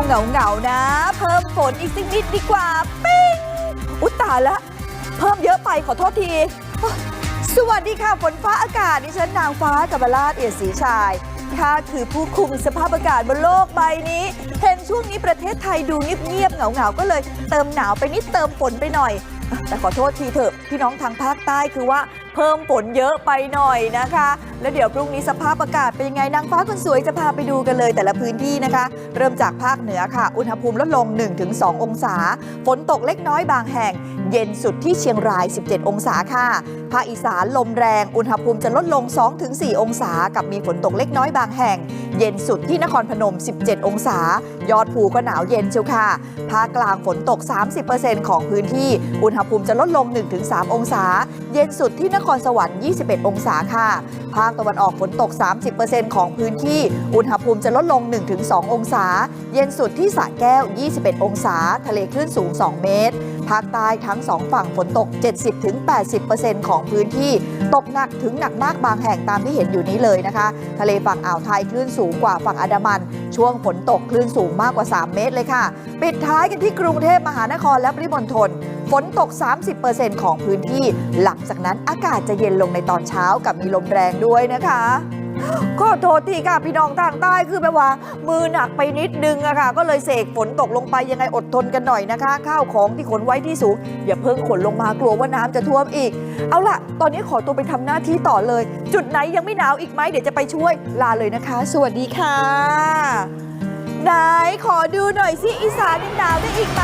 งาเงาๆนะ เพิ่มฝนอีกสักนิดดีกว่า ปิ้งอุยตาละ เพิ่มเยอะไปขอโทษที สวัสดีค่ะฝนฟ้าอากาศดิฉันนางฟ้ากับบราชเอียดศรีชายข้าคือผู้คุมสภาพอากาศบนโลกใบนี้ เห็นช่วงนี้ประเทศไทยดูเงียบๆเหงาๆก็เลย เติมหนาวไปนิดเติมฝนไปหน่อย แต่ขอโทษทีเถอะพี่น้องทางภาคใต้คือว่า เพิ่มฝนเยอะไปหน่อยนะคะ แล้วเดี๋ยวพรุ่งนี้สภาพอากาศเป็นยังไงนางฟ้าคนสวยจะพาไปดูกันเลยแต่ละพื้นที่นะคะ เริ่มจากภาคเหนือค่ะ อุณหภูมิลดลง 1-2 องศา ฝนตกเล็กน้อยบางแห่ง เย็นสุดที่เชียงราย 17 องศาค่ะ ภาคอีสานลมแรง อุณหภูมิจะลดลง 2-4 องศา กับมีฝนตกเล็กน้อยบางแห่ง เย็นสุดที่นครพนม 17 องศา ยอดภูก็หนาวเย็นเชียวค่ะ ภาคกลางฝนตก 30%ของพื้นที่ อุณหภูมิจะลดลง 1-3 องศา เย็นสุดที่นครสวรรค์ 21 องศาค่ะ ภาคตะวันออกฝนตก 30%ของพื้นที่ อุณหภูมิจะลดลง 1-2 องศา เย็นสุดที่สระแก้ว 21 องศา ทะเลคลื่นสูง 2 เมตร ภาคใต้ทั้ง 2 ฝั่งฝนตก 70-80%ของพื้นที่ ตกหนักถึงหนักมากบางแห่งตามที่เห็นอยู่นี้เลยนะคะ ทะเลฝั่งอ่าวไทยคลื่นสูงกว่าฝั่งอันดามัน ช่วงฝนตกคลื่นสูงมากกว่า 3 เมตรเลยค่ะ ปิดท้ายกันที่กรุงเทพมหานครและปริมณฑล ฝนตก 30%ของพื้นที่หลังจากนั้นอากาศจะเย็นลงในตอนเช้ากับมีลมแรงด้วยนะคะขอโทษทีค่ะพี่น้องทางใต้คือแบบว่า มือหนักไปนิดนึงอะค่ะ ก็เลยเสกฝนตกลงไปยังไงอดทนกันหน่อยนะคะ ข้าวของที่ขนไว้ที่สูง อย่าเพิ่งขนลงมากลัวว่าน้ำจะท่วมอีก เอาล่ะ ตอนนี้ขอตัวไปทำหน้าที่ต่อเลย จุดไหนยังไม่หนาวอีกไหมเดี๋ยวจะไปช่วยลาเลยนะคะ สวัสดีค่ะ ไหนขอดูหน่อยสิอีสานยังหนาวได้อีกไหม